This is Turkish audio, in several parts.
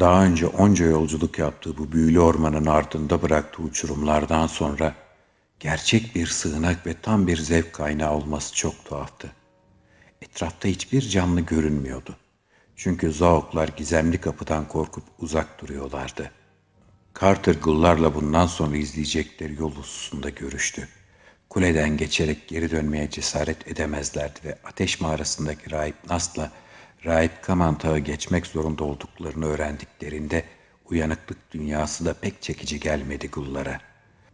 Daha önce onca yolculuk yaptığı bu büyülü ormanın ardında bıraktığı uçurumlardan sonra gerçek bir sığınak ve tam bir zevk kaynağı olması çok tuhaftı. Etrafta hiçbir canlı görünmüyordu. Çünkü zaoklar gizemli kapıdan korkup uzak duruyorlardı. Carter gullarla bundan sonra izleyecekleri yol hususunda görüştü. Kuleden geçerek geri dönmeye cesaret edemezlerdi ve ateş mağarasındaki rahip Nas'la rahip Kamanta'ya geçmek zorunda olduklarını öğrendiklerinde uyanıklık dünyası da pek çekici gelmedi gullara.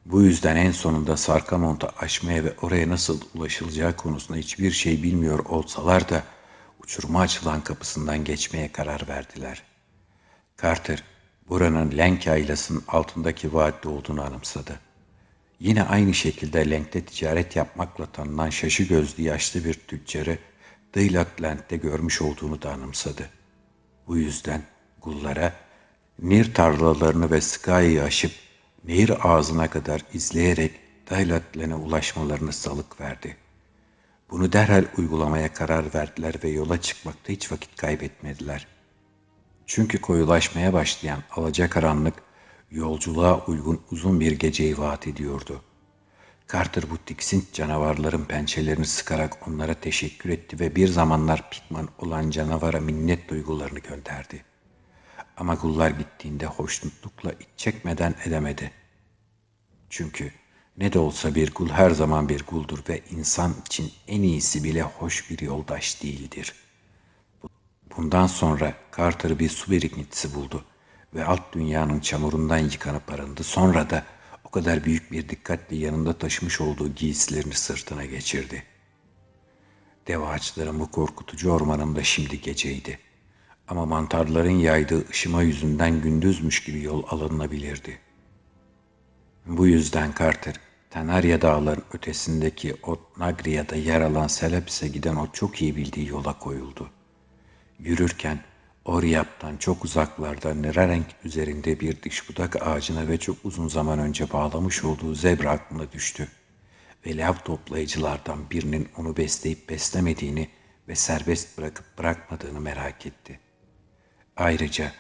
Bu yüzden en sonunda Sarkamont'a aşmaya ve oraya nasıl ulaşılacağı konusunda hiçbir şey bilmiyor olsalar da uçuruma açılan kapısından geçmeye karar verdiler. Carter, buranın Lenk yaylasının altındaki vadide olduğunu anımsadı. Yine aynı şekilde Lenk'te ticaret yapmakla tanınan şaşı gözlü yaşlı bir tüccarı Daylatland'de görmüş olduğunu da anımsadı. Bu yüzden Gullara Nir tarlalarını ve Sky'ı aşıp nehir ağzına kadar izleyerek Daylatland'e ulaşmalarını salık verdi. Bunu derhal uygulamaya karar verdiler ve yola çıkmakta hiç vakit kaybetmediler. Çünkü koyulaşmaya başlayan alacakaranlık yolculuğa uygun uzun bir geceyi vaat ediyordu. Carter bu tiksint canavarların pençelerini sıkarak onlara teşekkür etti ve bir zamanlar Pikman olan canavara minnet duygularını gönderdi. Ama gullar gittiğinde hoşnutlukla iç çekmeden edemedi. Çünkü ne de olsa bir gul her zaman bir guldur ve insan için en iyisi bile hoş bir yoldaş değildir. Bundan sonra Carter bir su birikintisi buldu ve alt dünyanın çamurundan yıkanıp arındı. Sonra da o kadar büyük bir dikkatle yanında taşımış olduğu giysilerini sırtına geçirdi. Dev ağaçların bu korkutucu ormanında şimdi geceydi. Ama mantarların yaydığı ışıma yüzünden gündüzmüş gibi yol alınabilirdi. Bu yüzden Carter, Tenarya dağların ötesindeki Ot Nagria'da yer alan Seleps'e giden o çok iyi bildiği yola koyuldu. Yürürken Oryap'tan çok uzaklarda Nirarenk üzerinde bir diş budak ağacına ve çok uzun zaman önce bağlamış olduğu zebra aklına düştü. Ve lav toplayıcılardan birinin onu besleyip beslemediğini ve serbest bırakıp bırakmadığını merak etti. Ayrıca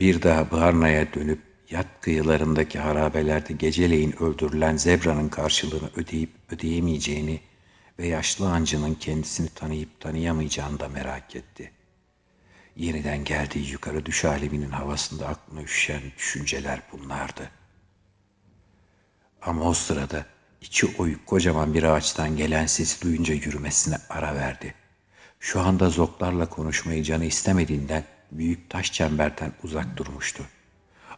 bir daha Barna'ya dönüp yat kıyılarındaki harabelerde geceleyin öldürülen zebranın karşılığını ödeyip ödeyemeyeceğini ve yaşlı ancının kendisini tanıyıp tanıyamayacağını da merak etti.'' Yeniden geldiği yukarı düş aleminin havasında aklına üşüşen düşünceler bunlardı. Ama o sırada içi oyuk kocaman bir ağaçtan gelen sesi duyunca yürümesine ara verdi. Şu anda zoklarla konuşmayı canı istemediğinden büyük taş çemberden uzak durmuştu.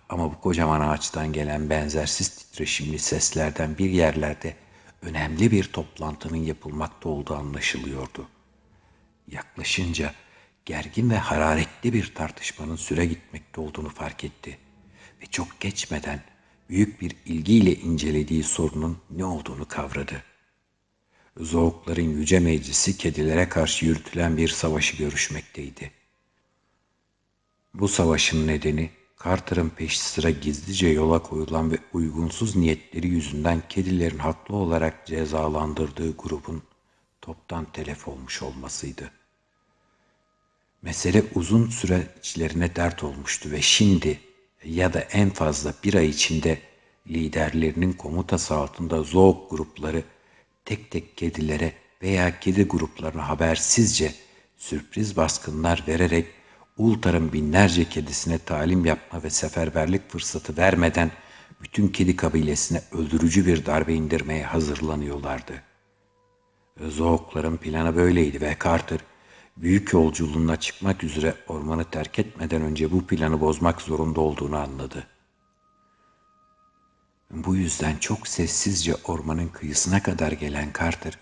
Ama bu kocaman ağaçtan gelen benzersiz titreşimli seslerden bir yerlerde önemli bir toplantının yapılmakta olduğu anlaşılıyordu. Yaklaşınca gergin ve hararetli bir tartışmanın süre gitmekte olduğunu fark etti ve çok geçmeden büyük bir ilgiyle incelediği sorunun ne olduğunu kavradı. Zoğukların yüce meclisi kedilere karşı yürütülen bir savaşı görüşmekteydi. Bu savaşın nedeni Carter'ın peş sıra gizlice yola koyulan ve uygunsuz niyetleri yüzünden kedilerin haklı olarak cezalandırdığı grubun toptan telef olmuş olmasıydı. Mesele uzun süre içlerine dert olmuştu ve şimdi ya da en fazla bir ay içinde liderlerinin komutası altında zook grupları tek tek kedilere veya kedi gruplarına habersizce sürpriz baskınlar vererek Ultar'ın binlerce kedisine talim yapma ve seferberlik fırsatı vermeden bütün kedi kabilesine öldürücü bir darbe indirmeye hazırlanıyorlardı. Zookların planı böyleydi ve Carter büyük yolculuğuna çıkmak üzere ormanı terk etmeden önce bu planı bozmak zorunda olduğunu anladı. Bu yüzden çok sessizce ormanın kıyısına kadar gelen Carter,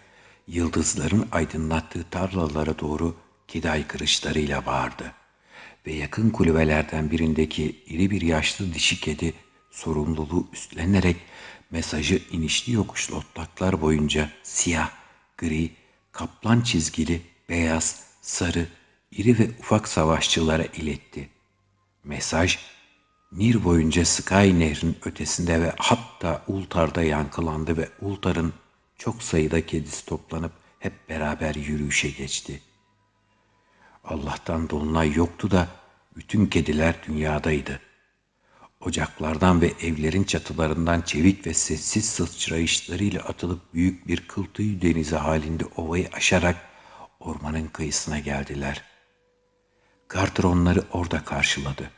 yıldızların aydınlattığı tarlalara doğru kedi aykırışlarıyla bağırdı. Ve yakın kulübelerden birindeki iri bir yaşlı dişi kedi sorumluluğu üstlenerek mesajı inişli yokuşlu otlaklar boyunca siyah, gri, kaplan çizgili, beyaz, sarı, iri ve ufak savaşçılara iletti. Mesaj, Nir boyunca Sky Nehri'nin ötesinde ve hatta Ultar'da yankılandı ve Ultar'ın çok sayıda kedisi toplanıp hep beraber yürüyüşe geçti. Allah'tan dolunay yoktu da bütün kediler dünyadaydı. Ocaklardan ve evlerin çatılarından çevik ve sessiz sıçrayışlarıyla atılıp büyük bir kıl tüy denizi halinde ovayı aşarak ormanın kıyısına geldiler. Carter onları orada karşıladı.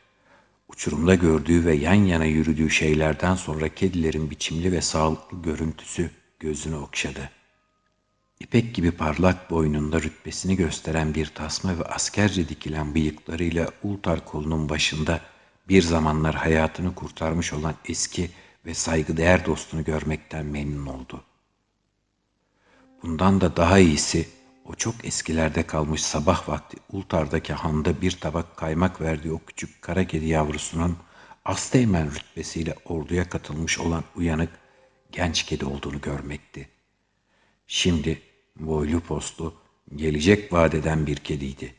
Uçurumda gördüğü ve yan yana yürüdüğü şeylerden sonra kedilerin biçimli ve sağlıklı görüntüsü gözünü okşadı. İpek gibi parlak boynunda rütbesini gösteren bir tasma ve askerce dikilen bıyıklarıyla Ultar kolunun başında bir zamanlar hayatını kurtarmış olan eski ve saygıdeğer dostunu görmekten memnun oldu. Bundan da daha iyisi o çok eskilerde kalmış sabah vakti Ultar'daki handa bir tabak kaymak verdiği o küçük kara kedi yavrusunun Asteğmen rütbesiyle orduya katılmış olan uyanık genç kedi olduğunu görmekti. Şimdi boylu postlu, gelecek vadeden bir kediydi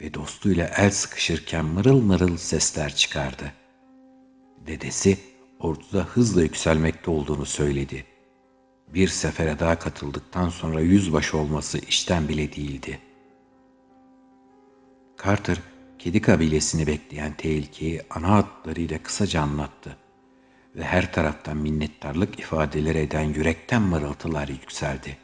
ve dostuyla el sıkışırken mırıl mırıl sesler çıkardı. Dedesi orduda hızla yükselmekte olduğunu söyledi. Bir sefere daha katıldıktan sonra yüzbaşı olması işten bile değildi. Carter, kedi kabilesini bekleyen tehlikeyi ana hatlarıyla kısaca anlattı ve her taraftan minnettarlık ifadeleri eden yürekten mırıltılar yükseldi.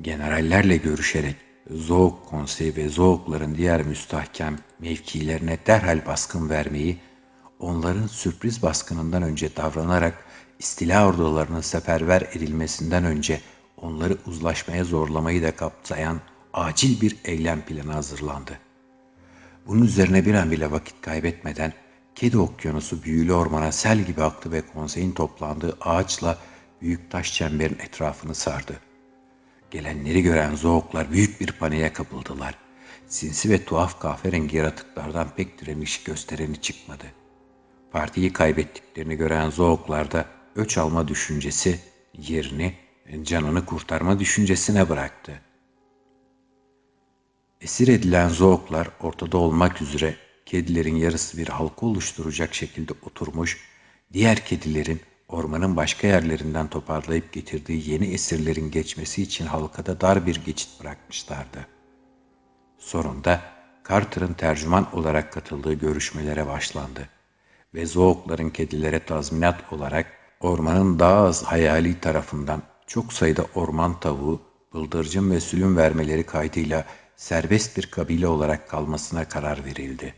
Generallerle görüşerek Zoğuk Konseyi ve Zoğukların diğer müstahkem mevkilerine derhal baskın vermeyi, onların sürpriz baskınından önce davranarak istila ordularının seferber edilmesinden önce onları uzlaşmaya zorlamayı da kapsayan acil bir eylem planı hazırlandı. Bunun üzerine bir an bile vakit kaybetmeden Kedi Okyanusu büyülü ormana sel gibi aktı ve konseyin toplandığı ağaçla büyük taş çemberin etrafını sardı. Gelenleri gören zooklar büyük bir paniğe kapıldılar. Sinsi ve tuhaf kahverengi yaratıklardan pek direnmiş göstereni çıkmadı. Partiyi kaybettiklerini gören zooklar da öç alma düşüncesi yerini canını kurtarma düşüncesine bıraktı. Esir edilen zooklar ortada olmak üzere kedilerin yarısı bir halka oluşturacak şekilde oturmuş, diğer kedilerin ormanın başka yerlerinden toparlayıp getirdiği yeni esirlerin geçmesi için halkada dar bir geçit bırakmışlardı. Sonunda Carter'ın tercüman olarak katıldığı görüşmelere başlandı ve Zookların kedilere tazminat olarak ormanın daha az hayali tarafından çok sayıda orman tavuğu, bıldırcın ve sülün vermeleri kaydıyla serbest bir kabile olarak kalmasına karar verildi.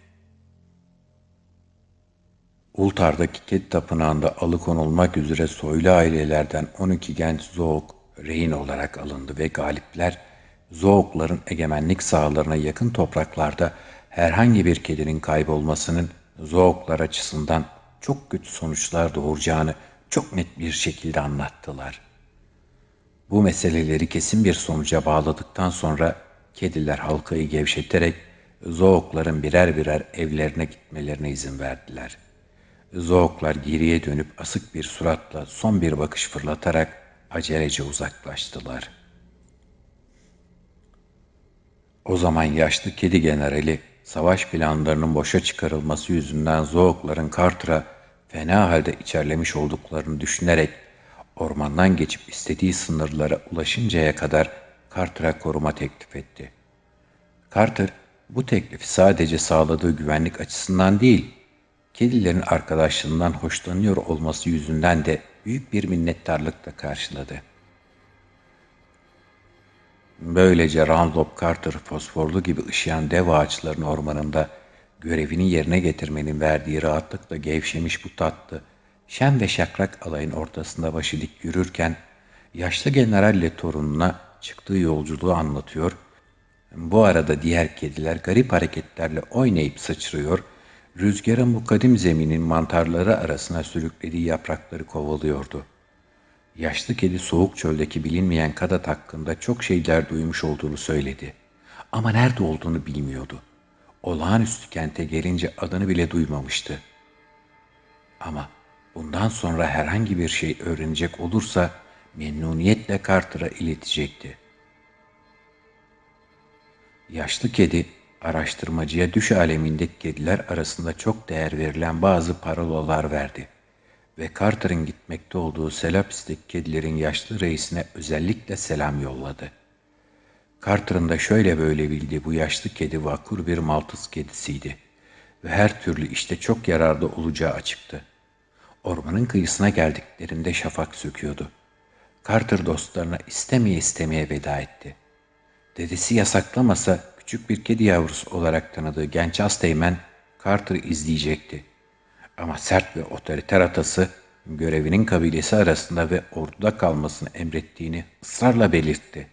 Ultar'daki kedi tapınağında alıkonulmak üzere soylu ailelerden 12 genç Zook rehin olarak alındı ve galipler Zookların egemenlik sahalarına yakın topraklarda herhangi bir kedinin kaybolmasının Zooklar açısından çok kötü sonuçlar doğuracağını çok net bir şekilde anlattılar. Bu meseleleri kesin bir sonuca bağladıktan sonra kediler halkayı gevşeterek Zookların birer birer evlerine gitmelerine izin verdiler. Zooklar geriye dönüp asık bir suratla son bir bakış fırlatarak acelece uzaklaştılar. O zaman yaşlı kedi generali savaş planlarının boşa çıkarılması yüzünden Zookların Carter'a fena halde içerlemiş olduklarını düşünerek ormandan geçip istediği sınırlara ulaşıncaya kadar Carter'a koruma teklif etti. Carter bu teklifi sadece sağladığı güvenlik açısından değil, kedilerin arkadaşlığından hoşlanıyor olması yüzünden de büyük bir minnettarlıkla karşıladı. Böylece Roundup Carter fosforlu gibi ışıyan dev ağaçların ormanında görevini yerine getirmenin verdiği rahatlıkla gevşemiş bu tatlı, şen ve şakrak alayın ortasında başı dik yürürken, yaşlı generalle torununa çıktığı yolculuğu anlatıyor, bu arada diğer kediler garip hareketlerle oynayıp sıçrıyor rüzgarın bu kadim zeminin mantarları arasına sürüklediği yaprakları kovalıyordu. Yaşlı kedi soğuk çöldeki bilinmeyen Kadat hakkında çok şeyler duymuş olduğunu söyledi. Ama nerede olduğunu bilmiyordu. Olağanüstü kente gelince adını bile duymamıştı. Ama bundan sonra herhangi bir şey öğrenecek olursa memnuniyetle Carter'a iletecekti. Yaşlı kedi araştırmacıya düş alemindeki kediler arasında çok değer verilen bazı parolalar verdi ve Carter'ın gitmekte olduğu Selapis'teki kedilerin yaşlı reisine özellikle selam yolladı. Carter'ın da şöyle böyle bildiği bu yaşlı kedi vakur bir Maltız kedisiydi ve her türlü işte çok yararlı olacağı açıktı. Ormanın kıyısına geldiklerinde şafak söküyordu. Carter dostlarına istemeye istemeye veda etti. Dedesi yasaklamasa küçük bir kedi yavrusu olarak tanıdığı genç Asteğmen Carter'ı izleyecekti. Ama sert ve otoriter atası görevinin kabilesi arasında ve orduda kalmasını emrettiğini ısrarla belirtti.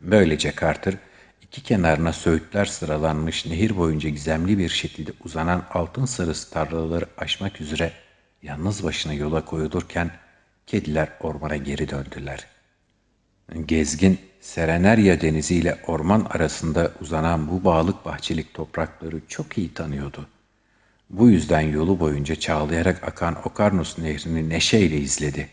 Böylece Carter iki kenarına söğütler sıralanmış nehir boyunca gizemli bir şekilde uzanan altın sarısı tarlaları aşmak üzere yalnız başına yola koyulurken kediler ormana geri döndüler. Gezgin Serenerya denizi ile orman arasında uzanan bu bağlık bahçelik toprakları çok iyi tanıyordu. Bu yüzden yolu boyunca çağlayarak akan Okarnus nehrini neşeyle izledi.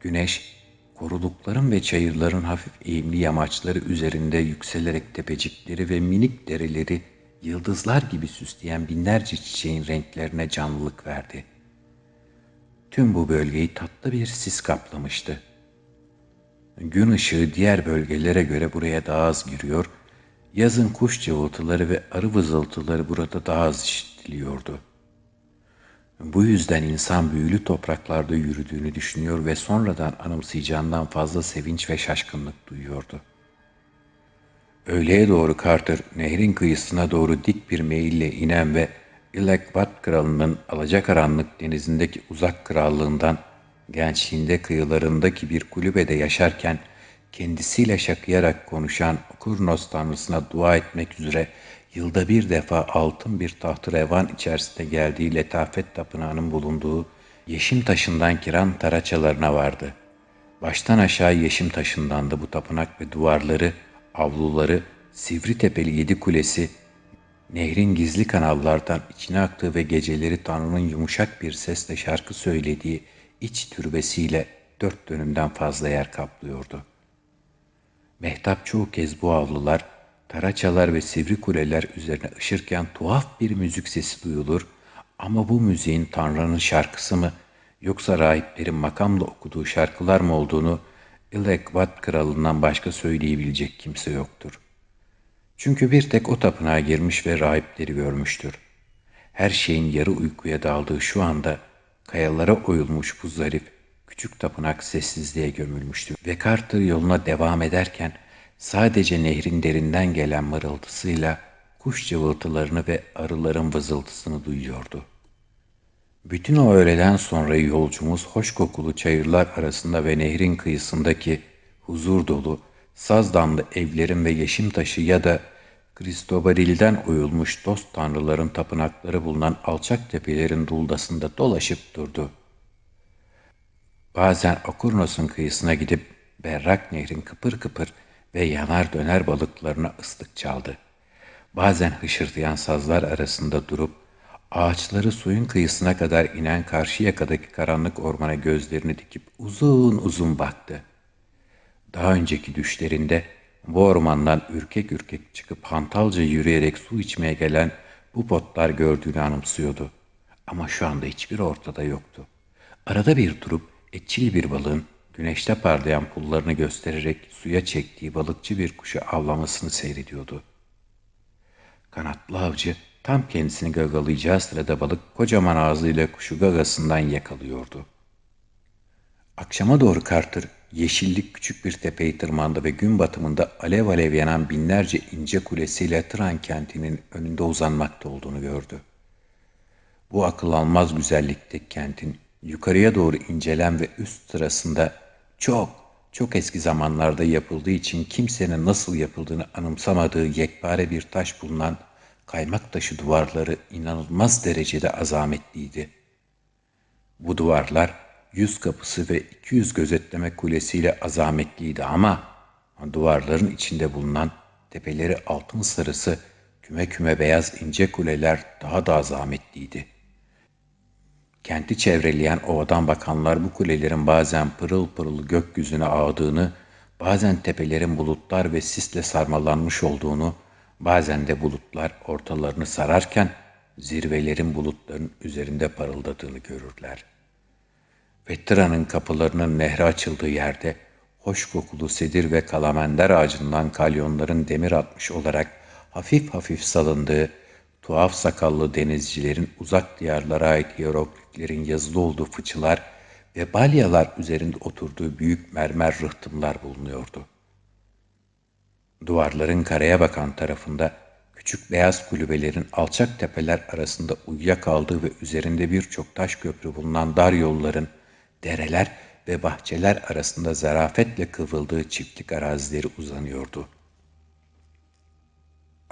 Güneş, korulukların ve çayırların hafif eğimli yamaçları üzerinde yükselerek tepecikleri ve minik dereleri yıldızlar gibi süsleyen binlerce çiçeğin renklerine canlılık verdi. Tüm bu bölgeyi tatlı bir sis kaplamıştı. Gün ışığı diğer bölgelere göre buraya daha az giriyor, yazın kuş cıvıltıları ve arı vızıltıları burada daha az işitiliyordu. Bu yüzden insan büyülü topraklarda yürüdüğünü düşünüyor ve sonradan anımsayacağından fazla sevinç ve şaşkınlık duyuyordu. Öğleye doğru Carter, nehrin kıyısına doğru dik bir meyille inen ve Ilekvat kralının alacakaranlık denizindeki uzak krallığından gençliğinde kıyılarındaki bir kulübede yaşarken kendisiyle şakıyarak konuşan Kurnos tanrısına dua etmek üzere yılda bir defa altın bir tahtı revan içerisinde geldiği letafet tapınağının bulunduğu yeşim taşından kiran taraçalarına vardı. Baştan aşağı yeşim taşındandı bu tapınak ve duvarları, avluları, sivri tepeli yedi kulesi, nehrin gizli kanallardan içine aktığı ve geceleri Tanrı'nın yumuşak bir sesle şarkı söylediği iç türbesiyle dört dönümden fazla yer kaplıyordu. Mehtap çoğu kez bu avlular, taraçalar ve sivri kuleler üzerine ışırken tuhaf bir müzik sesi duyulur ama bu müziğin Tanrı'nın şarkısı mı yoksa rahiplerin makamla okuduğu şarkılar mı olduğunu Ilekvat kralından başka söyleyebilecek kimse yoktur. Çünkü bir tek o tapınağa girmiş ve rahipleri görmüştür. Her şeyin yarı uykuya daldığı şu anda kayalara oyulmuş bu zarif, küçük tapınak sessizliğe gömülmüştü ve Carter yoluna devam ederken sadece nehrin derinden gelen mırıltısıyla kuş cıvıltılarını ve arıların vızıltısını duyuyordu. Bütün o öğleden sonra yolcumuz hoş kokulu çayırlar arasında ve nehrin kıyısındaki huzur dolu, saz damlı evlerin ve yeşim taşı ya da Kristobalil'den oyulmuş dost tanrıların tapınakları bulunan alçak tepelerin duldasında dolaşıp durdu. Bazen Okurnos'un kıyısına gidip berrak nehrin kıpır kıpır ve yanar döner balıklarına ıslık çaldı. Bazen hışırdayan sazlar arasında durup ağaçları suyun kıyısına kadar inen karşı yakadaki karanlık ormana gözlerini dikip uzun uzun baktı. Daha önceki düşlerinde bu ormandan ürkek ürkek çıkıp hantalca yürüyerek su içmeye gelen bu botlar gördüğünü anımsıyordu. Ama şu anda hiçbir ortada yoktu. Arada bir durup etçil bir balığın güneşte parlayan pullarını göstererek suya çektiği balıkçı bir kuşu avlamasını seyrediyordu. Kanatlı avcı tam kendisini gagalayacağı sırada balık kocaman ağzıyla kuşu gagasından yakalıyordu. Akşama doğru Carter yeşillik küçük bir tepeyi tırmandı ve gün batımında alev alev yanan binlerce ince kulesiyle Tran kentinin önünde uzanmakta olduğunu gördü. Bu akıl almaz güzellikteki kentin yukarıya doğru incelen ve üst sırasında çok çok eski zamanlarda yapıldığı için kimsenin nasıl yapıldığını anımsamadığı yekpare bir taş bulunan kaymak taşı duvarları inanılmaz derecede azametliydi. Bu duvarlar yüz kapısı ve 200 gözetleme kulesiyle azametliydi ama duvarların içinde bulunan tepeleri altın sarısı küme küme beyaz ince kuleler daha da azametliydi. Kenti çevreleyen ovadan bakanlar bu kulelerin bazen pırıl pırıl gökyüzüne ağdığını, bazen tepelerin bulutlar ve sisle sarmalanmış olduğunu, bazen de bulutlar ortalarını sararken zirvelerin bulutların üzerinde parıldadığını görürler.'' Vettira'nın kapılarının nehre açıldığı yerde hoş kokulu sedir ve kalamender ağacından kalyonların demir atmış olarak hafif hafif salındığı, tuhaf sakallı denizcilerin uzak diyarlara ait hierogliflerin yazılı olduğu fıçılar ve balyalar üzerinde oturduğu büyük mermer rıhtımlar bulunuyordu. Duvarların karaya bakan tarafında küçük beyaz kulübelerin alçak tepeler arasında uyuyakaldığı ve üzerinde birçok taş köprü bulunan dar yolların, dereler ve bahçeler arasında zarafetle kıvrıldığı çiftlik arazileri uzanıyordu.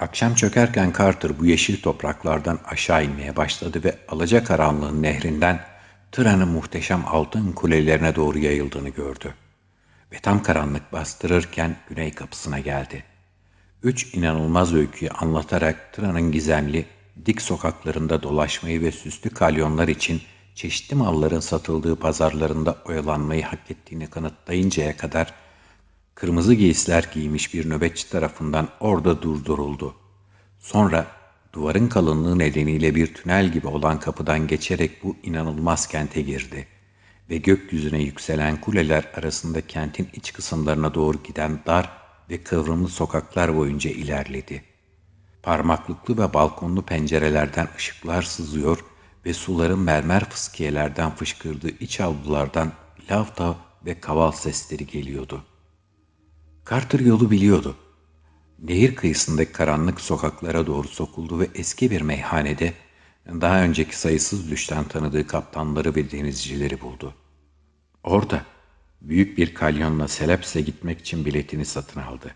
Akşam çökerken Carter bu yeşil topraklardan aşağı inmeye başladı ve alacakaranlığın nehrinden Tıra'nın muhteşem altın kulelerine doğru yayıldığını gördü. Ve tam karanlık bastırırken güney kapısına geldi. Üç inanılmaz öyküyü anlatarak Tıra'nın gizemli, dik sokaklarında dolaşmayı ve süslü kalyonlar için çeşitli malların satıldığı pazarlarında oyalanmayı hak ettiğini kanıtlayıncaya kadar kırmızı giysiler giymiş bir nöbetçi tarafından orada durduruldu. Sonra duvarın kalınlığı nedeniyle bir tünel gibi olan kapıdan geçerek bu inanılmaz kente girdi ve gökyüzüne yükselen kuleler arasında kentin iç kısımlarına doğru giden dar ve kıvrımlı sokaklar boyunca ilerledi. Parmaklıklı ve balkonlu pencerelerden ışıklar sızıyor ve suların mermer fıskiyelerden fışkırdığı iç avlulardan lavta ve kaval sesleri geliyordu. Carter yolu biliyordu. Nehir kıyısındaki karanlık sokaklara doğru sokuldu ve eski bir meyhanede daha önceki sayısız düşten tanıdığı kaptanları ve denizcileri buldu. Orada büyük bir kalyonla Seleps'e gitmek için biletini satın aldı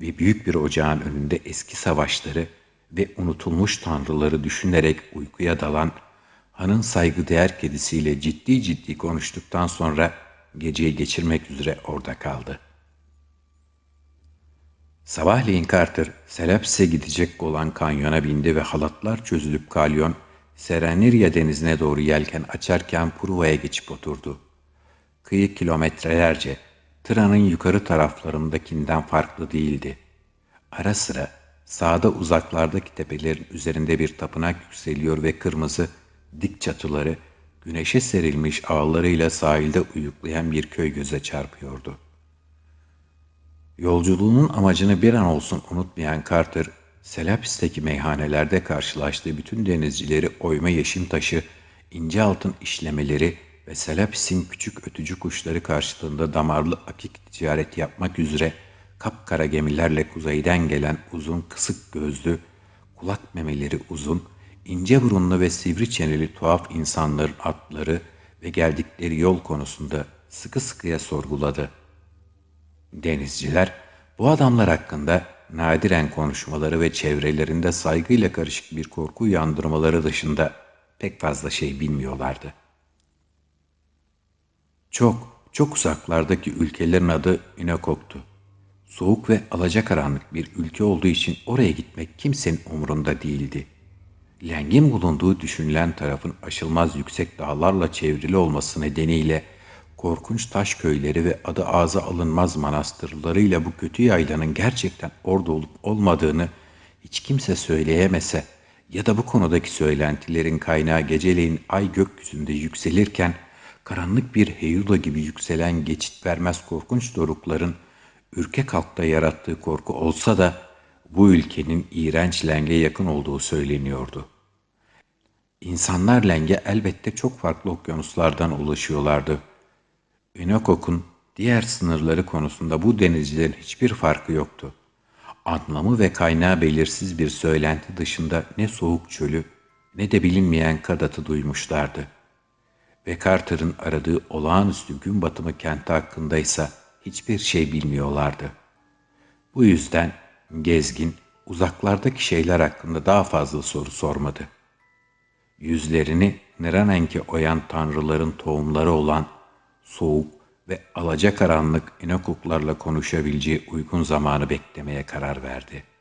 ve büyük bir ocağın önünde eski savaşları ve unutulmuş tanrıları düşünerek uykuya dalan hanın saygıdeğer kedisiyle ciddi ciddi konuştuktan sonra geceyi geçirmek üzere orada kaldı. Sabahleyin Carter, Seleps'e gidecek olan kanyona bindi ve halatlar çözülüp kalyon, Serenirya denizine doğru yelken açarken Pruva'ya geçip oturdu. Kıyı kilometrelerce, Tıra'nın yukarı taraflarındakinden farklı değildi. Ara sıra sağda uzaklardaki tepelerin üzerinde bir tapınak yükseliyor ve kırmızı, dik çatıları, güneşe serilmiş ağlarıyla sahilde uyuklayan bir köy göze çarpıyordu. Yolculuğunun amacını bir an olsun unutmayan Carter, Selapis'teki meyhanelerde karşılaştığı bütün denizcileri oyma yeşim taşı, ince altın işlemeleri ve Selapis'in küçük ötücü kuşları karşılığında damarlı akik ticareti yapmak üzere kapkara gemilerle kuzeyden gelen uzun kısık gözlü, kulak memeleri uzun, ince burunlu ve sivri çeneli tuhaf insanların atları ve geldikleri yol konusunda sıkı sıkıya sorguladı. Denizciler bu adamlar hakkında nadiren konuşmaları ve çevrelerinde saygıyla karışık bir korku uyandırmaları dışında pek fazla şey bilmiyorlardı. Çok, çok uzaklardaki ülkelerin adı Inokok'tu. Soğuk ve alacakaranlık bir ülke olduğu için oraya gitmek kimsenin umurunda değildi. Lengin bulunduğu düşünülen tarafın aşılmaz yüksek dağlarla çevrili olması nedeniyle korkunç taş köyleri ve adı ağza alınmaz manastırlarıyla bu kötü yaylanın gerçekten orada olup olmadığını hiç kimse söyleyemese ya da bu konudaki söylentilerin kaynağı geceleyin ay gökyüzünde yükselirken karanlık bir heyula gibi yükselen geçit vermez korkunç dorukların ürkek halkta yarattığı korku olsa da bu ülkenin iğrenç lenge yakın olduğu söyleniyordu. İnsanlar lenge elbette çok farklı okyanuslardan ulaşıyorlardı. Ünokok'un diğer sınırları konusunda bu denizcilerin hiçbir farkı yoktu. Anlamı ve kaynağı belirsiz bir söylenti dışında ne soğuk çölü ne de bilinmeyen Kadat'ı duymuşlardı. Ve Carter'ın aradığı olağanüstü gün batımı kenti hakkındaysa hiçbir şey bilmiyorlardı. Bu yüzden gezgin uzaklardaki şeyler hakkında daha fazla soru sormadı. Yüzlerini Niranenk'e oyan tanrıların tohumları olan soğuk ve alacakaranlık inokuklarla konuşabileceği uygun zamanı beklemeye karar verdi.''